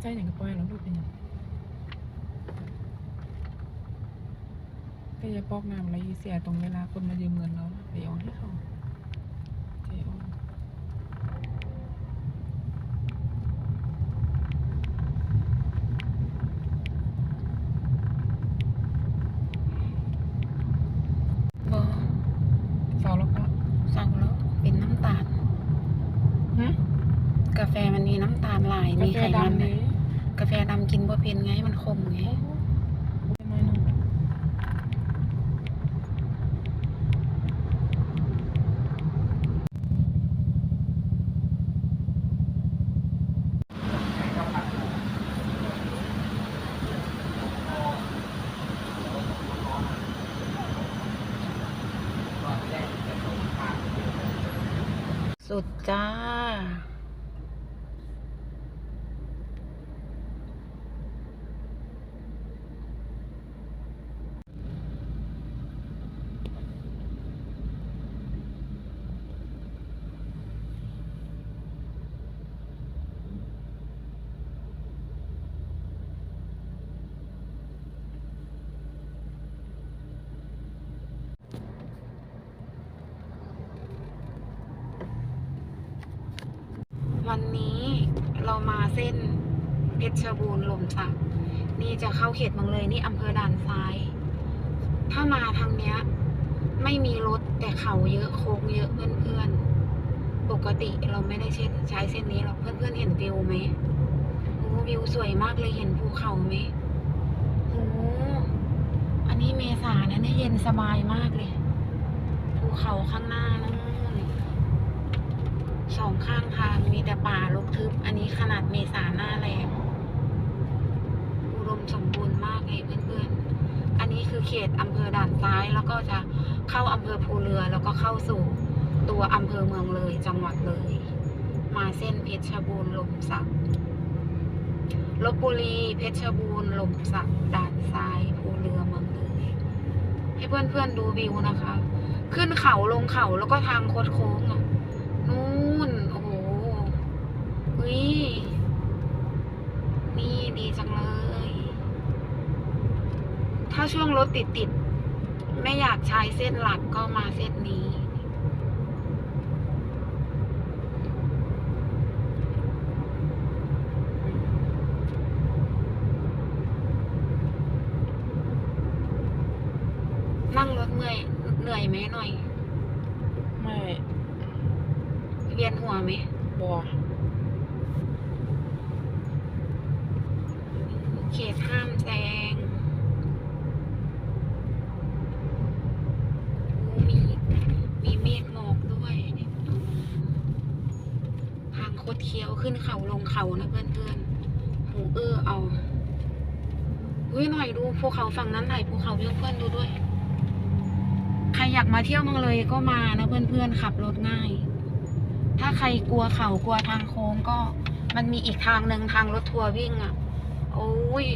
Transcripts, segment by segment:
ใจอย่างกับปล่อยแล้วดูเป็นยังก็จะปอกน้ำอะไรเสียตรงเวลาคนมายืมเงินเราไปเอนให้เขา เป็นไงมันขมไง น้อยหนึ่ง สุดจ้า วันนี้เรามาเส้นเพชรบูรณ์ลมสักนี่จะเข้าเขตเมืองเลยนี่อำเภอด่านซ้าย ถ้ามาทางเนี้ย ไม่มีรถแต่เขาเยอะโค้งเยอะเพื่อนๆ ปกติเราไม่ได้เช่นใช้เส้นนี้หรอกเพื่อนๆเห็นวิวไหมโอ้วิวสวยมากเลยเห็นภูเขาไหมโอ้อันนี้เมษานะเนี่ยเย็นสบายมากเลยภูเขาข้างหน้านู่น สองข้างทางมีแต่ป่ารกทึบ อันนี้ขนาดเมษาหน้าแรงอุดมสมบูรณ์มากเลยเพื่อนๆ อันนี้คือเขตอำเภอด่านซ้ายแล้วก็จะเข้าอำเภอภูเรือแล้วก็เข้าสู่ตัวอำเภอเมืองเลยจังหวัดเลย มาเส้นเพชรบูรณ์ลมสักลบบุรีเพชรบูรณ์ลมสักด่านซ้ายภูเรือเมืองเลย ให้เพื่อนๆดูวิวนะคะ ขึ้นเขาลงเขาแล้วก็ทางโคดโค้งอะ นู่น โอ้โห วินี่ดีจังเลย ถ้าช่วงรถติดติดๆไม่อยากใช้เส้นหลักก็มาเส้นนี้งรถเมื่อยเหนื่อยไหมหน่อย ไม่ เวียนหัวไหม บอ เขตห้ามแซงมี มีเมฆหมอกด้วย ทางโคดเคี้ยวขึ้นเขาลงเขานะเพื่อนๆหูเออเอาอุ้ยหน่อยดูภูเขาฝั่งนั้นถ่ายภูเขาเพื่อนๆดูด้วย ใครอยากมาเที่ยวเมืองเลยก็มานะเพื่อนๆขับรถง่าย ถ้าใครกลัวเขากลัวทางโค้งก็มันมีอีกทางหนึ่งทางรถทัวร์วิ่งอะ โอ้ย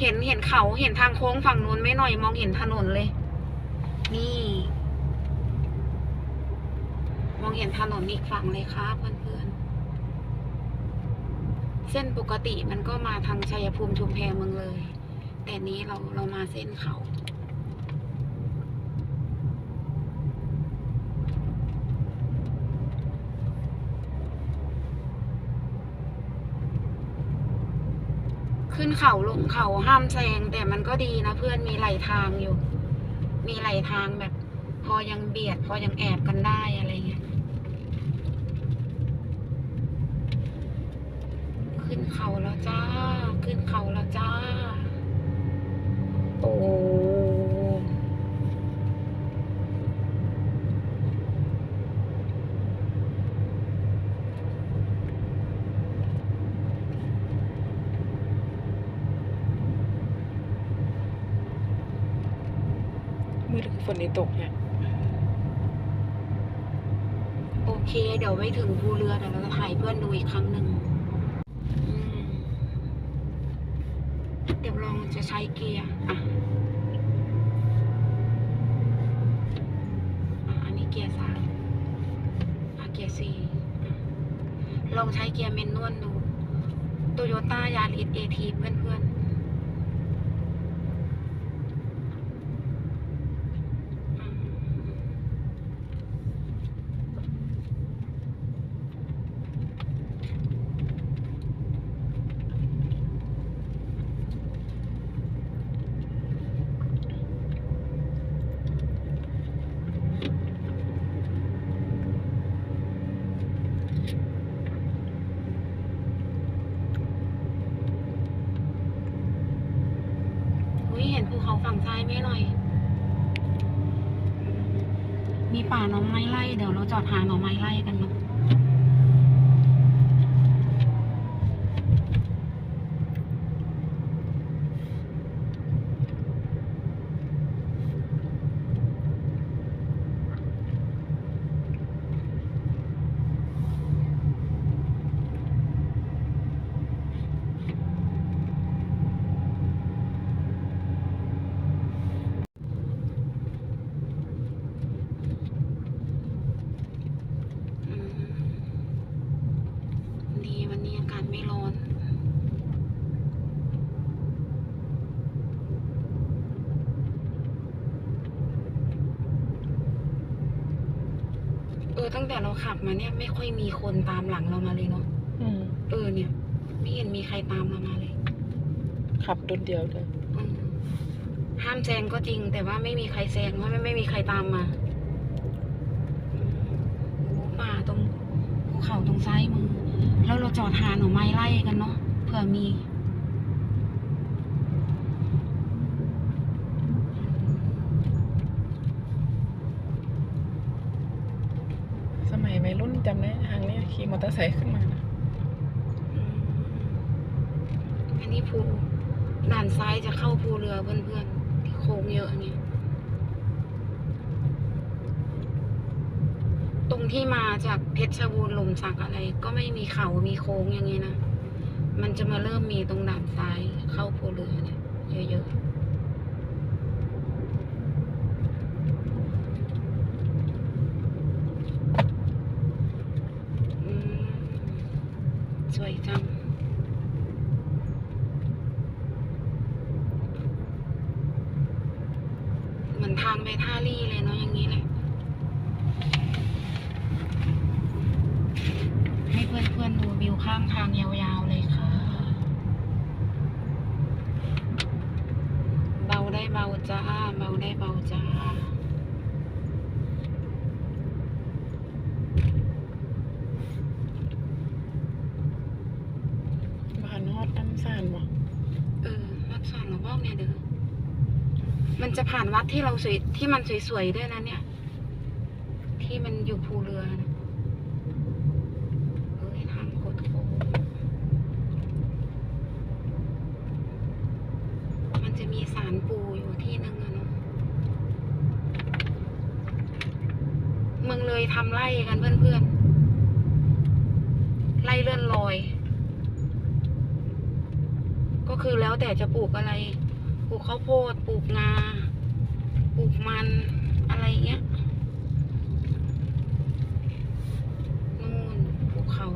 เห็นเห็นเขาเห็นทางโค้งฝั่งนู้นไม่หน่อยมองเห็นถนนเลย นี่ มองเห็นถนนอีกฝั่งเลยครับเพื่อนๆเส้นปกติมันก็มาทางชัยภูมิชุมแพเมืองเลย แต่นี้เราเรามาเส้นเขา ขึ้นเขาลงเขาห้ามแซงแต่มันก็ดีนะเพื่อนมีไหลทางอยู่ มีไหลทางแบบ พอยังเบียด พอยังแอบกันได้อะไรเงี้ยขึ้นเขาแล้วจ้า ขึ้นเขาแล้วจ้า โอ้ มืด ฝนนี่ตกเนี่ย โอเค เดี๋ยวไปถึงภูเรือเดี๋ยวเราจะถ่ายเพื่อนดูอีกครั้งหนึ่งอืมเดี๋ยวลองจะใช้เกียร์อะอะ อันนี้เกียร์สามอะเกียร์สี่อะลองใช้เกียร์เมนนวลดูโตโยต้ายาริสเอทีเพื่อนๆอืมอุ้ยเห็นภูเขาฝั่งซ้ายไหมหน่อย มีป่าหน่อ ไม้ไล่เดี๋ยวเราจอดหาหน่อไม้ไล่กันเนาะ อืมดีวันนี้อากาศไม่ร้อน เออ ตั้งแต่เรา ขับมาเนี่ย ไม่ค่อยมีคนตามหลังเรามาเลยเนาะอืมเออเนี่ย ไม่เห็นมีใครตามเรามาเลยขับรถเดียวเลยอืมห้ามแซงก็จริง แต่ว่าไม่มีใครแซงเพราะไม่ไม่มีใครตามมาอืมโอ้ป่าตรงภูเขาตรงซ้ายมือแล้วเราจอดหาหน่อไม้ไล่กันเนาะเผื่อมี สมัยวัยรุ่นจำได้ทางนี้ ขี่มอเตอร์ไซค์ขึ้นมานะอันนี้ภูด่านซ้ายจะเข้าภูเรือเพื่อนๆที่โค้งเยอะเนี่ยตรงที่มาจากเพชรบูรณ์ลมสักอะไร ก็ไม่มีเขามีโค้งอย่างนี้นะ มันจะมาเริ่มมีตรงด่านซ้ายเข้าภูเรือเนี่ยเยอะๆอืมสวยจัง เหมือนทางไปท่าลี่เลยเนาะอย่างนี้เลย ให้เพื่อนๆดูวิวข้างทางยาวๆเลยค่ะ เบาได้เบาจ้าเบาได้เบาจ้าบ้านฮอดตั้งสานบ่เออวัดสอนหลวงพ่อเนี่ยเด้อมันจะผ่านวัดที่เราสวยที่มันสวยๆด้วยนะเนี่ย ที่มันอยู่ภูเรือนะเอ้ยทางโคตรโค้งมันจะมีสารปูอยู่ที่หนึ่งอะเนาะ เมืองเลยทำไร่กันเพื่อนๆ ไร่เลื่อนลอย ก็คือแล้วแต่จะปลูกอะไร ปลูกข้าวโพด ปลูกงาปลูกมันอะไรเงี้ยนู่นภูเขา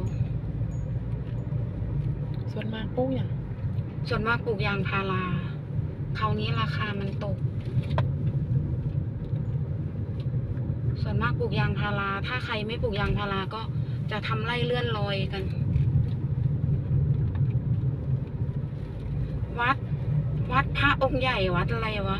ส่วนมากปลูกอย่าง ส่วนมากปลูกยางพาราคราวนี้ราคามันตก ส่วนมากปลูกยางพารา ถ้าใครไม่ปลูกยางพาราก็จะทำไร่เลื่อนลอยกัน วัด วัดพระองค์ใหญ่วัดอะไรวะ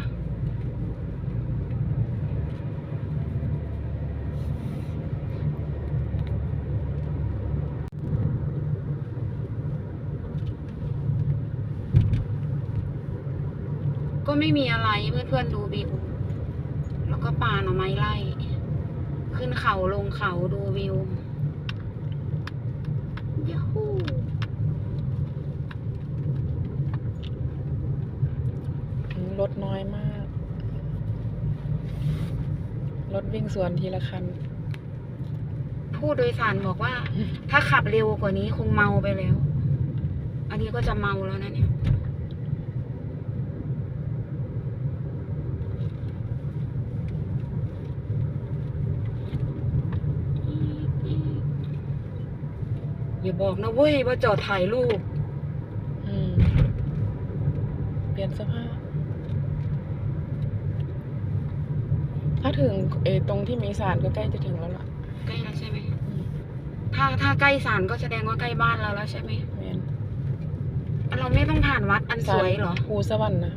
ก็ไม่มีอะไรเพื่อนๆดูวิวแล้วก็ป่าหน่อไม้ไล่ ขึ้นเขาลงเขาดูวิวยูฮูรถน้อยมาก รถวิ่งสวนทีละคัน ผู้โดยสารบอกว่า ถ้าขับเร็วกว่านี้คงเมาไปแล้ว อันนี้ก็จะเมาแล้วนะเนี่ย อย่าบอกนะเว้ยว่าจอดถ่ายรูปยนเสื้อผ้าถ้าถึงเออตรงที่มีสารก็ใกล้จะถึงแล้วล่ะใกล้แล้วใช่ไหมอืมถ้าถ้าใกล้ศาลก็แสดงว่าใกล้บ้านเราแล้วใช่ไหมแม่นเราไม่ต้องผ่านวัดอันสวยเหรอภูสวรรค์นะ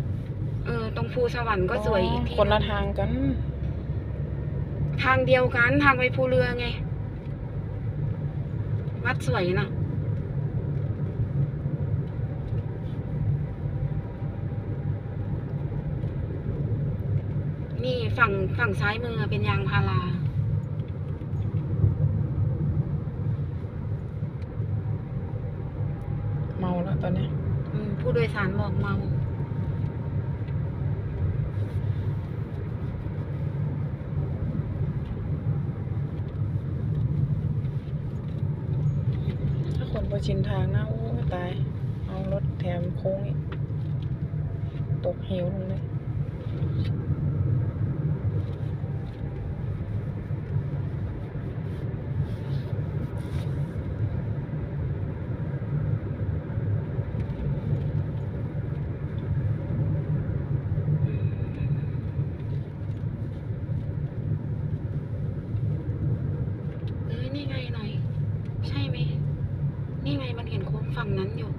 เออตรงภูสวรรค์ก็สวยอีกที่คนละทางกัน ทางเดียวกันทางไปภูเรือไง วัดสวยนะนี่ฝั่งฝั่งซ้ายมือเป็นยางพาราเมาแล้วตอนเนี้ยอืมผู้โดยสารบอกเมา ถ้าชินทางนะโอ้ตาย เอารถแถมโค้งอีก ตกเหวลงเลย เออนี่ไงหน่อย ใช่ไหม นี่ไงมันเห็นโค้ง ฝั่งนั้นอยู่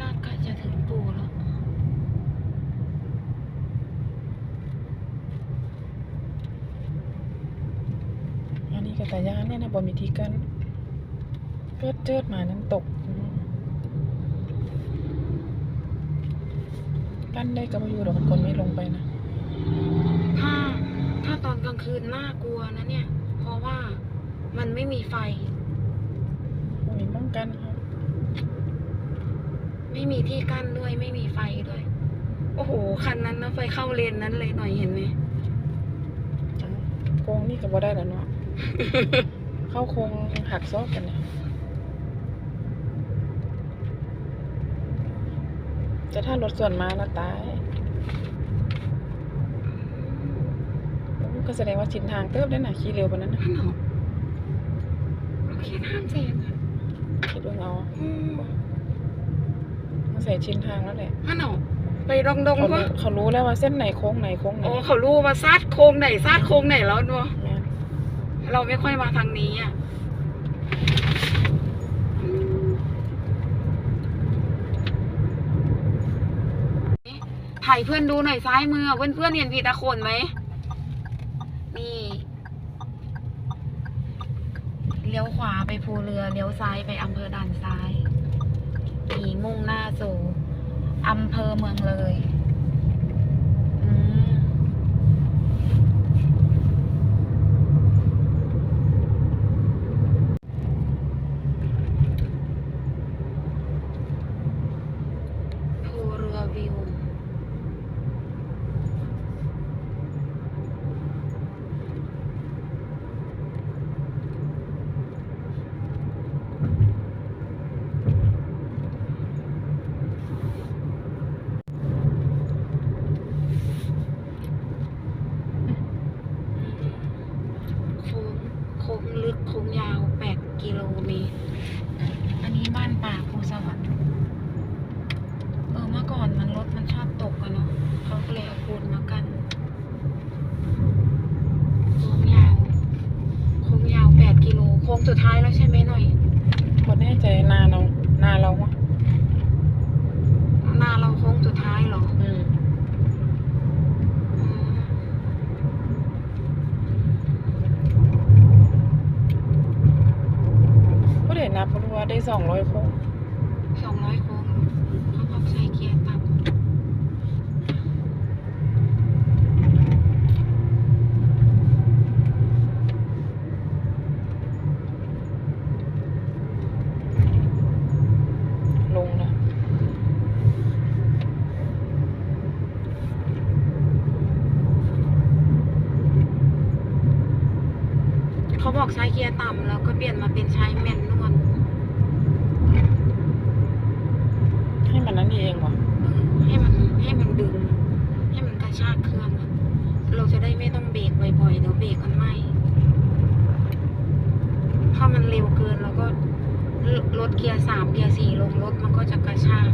น่าก็จะถึงปูแล้วอันนี้ก็ตายานเนี่ยนะบอมีที่กันเจิดเจิดมาน้ำตกอืมกั้นได้ก็มาอยู่ดอกคนไม่ลงไปนะ ถ้าถ้าตอนกลางคืนน่ากลัวนะเนี่ย เพราะว่ามันไม่มีไฟบ่มีป้องกันครับ ไม่มีที่กั้นด้วย ไม่มีไฟด้วย โอ้โห คันนั้นนะไฟเข้าเลนนั้นเลยหน่อยเห็นไหมเอาโค้งนี่ก็บ่ได้แล้วเนาะ เข้าโค้งหักซอกกันเนี่ยจะถ้ารถส่วนมานะตายก็แสดงว่าชินทางเติบได้น่ะขี่เร็วกว่านั้นนะฮัลโหลโอเคห้ามเสียงอะคิดว่าเอา อืม ต้อง ใส่ชินทางแล้วแหละฮัลโหลไปดงดงเขาวะรู้เขารู้แล้วว่าเส้นไหนโค้งไหนโค้งไหนโอ้เขารู้ว่าซาดโค้งไหนซาดโค้งไหนแล้วเนาะแม่นเราไม่ค่อยมาทางนี้อะถ่ายเพื่อนดูหน่อยซ้ายมือเพื่อนเพื่อนๆเห็นพีตะโคนไหมนี่เลี้ยวขวาไปภูเรือเลี้ยวซ้ายไปอำเภอด่านซ้าย กีมุ่งหน้าสู่อำเภอเมืองเลย อืม ภูเรือวิว โค้งโค้งลึกโค้งยาว 8 กิโลเมตร อันนี้บ้านป่าภูสวรรค์ เออเมื่อก่อนมันรถมันชอบตกกันเนาะเขาก็เลยเอาปูนมากันโค้งยาว โค้งยาว 8 กิโล โค้งสุดท้ายแล้วใช่ไหมหน่อย บ่แน่ใจนาเรานาเราวะ หน้าเราโค้งสุดท้ายเหรอ อืม อืม ก็ได้นับเพราะว่าได้สองร้อยโค้ง สองร้อยโค้งเขาบอกใช้เกียร์ต่ำ ลงนะ เขาบอกใช้เกียร์ต่ำแล้วก็เปลี่ยนมาเป็นใช้แมนนวล ให้มันนั้นเองวะ เออให้มันให้มันดึง ให้มันกระชากเครื่องอะเราจะได้ไม่ต้องเบรกบ่อยๆ เดี๋ยวเบรกมันไหมถ้ามันเร็วเกินเราก็ รถเกียร์สามเกียร์สี่ลงรถมันก็จะกระชาก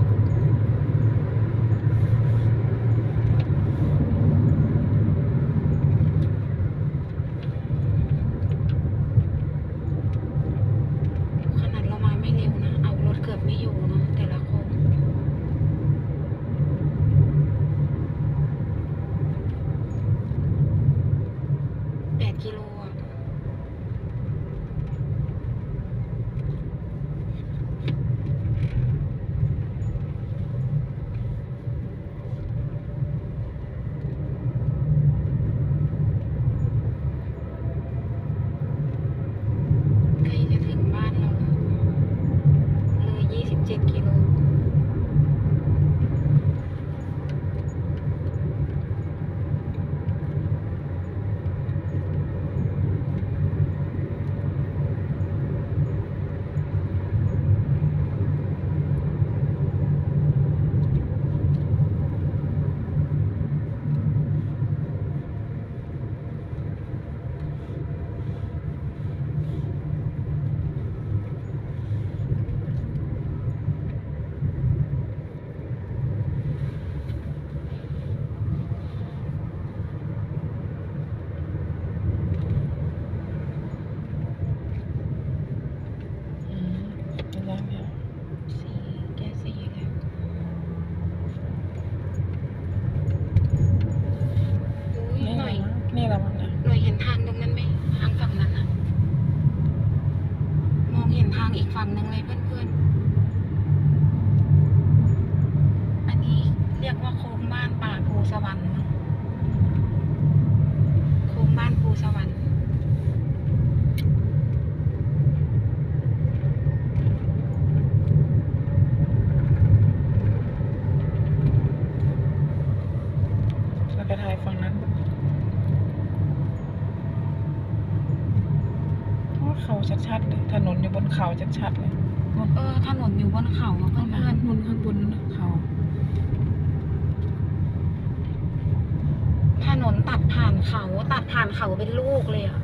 ผ่านเขาตัดผ่านเขาเป็นลูกเลยอะ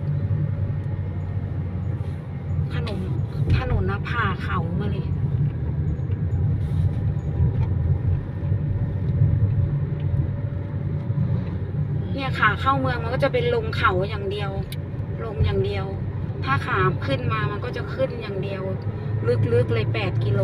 ถนนถนนนะผ่าเขามาเลยเนี่ยขาเข้าเมืองมันก็จะเป็นลงเขาอย่างเดียว ลงอย่างเดียว ถ้าขาขึ้นมามันก็จะขึ้นอย่างเดียว ลึกๆเลยแปดกิโล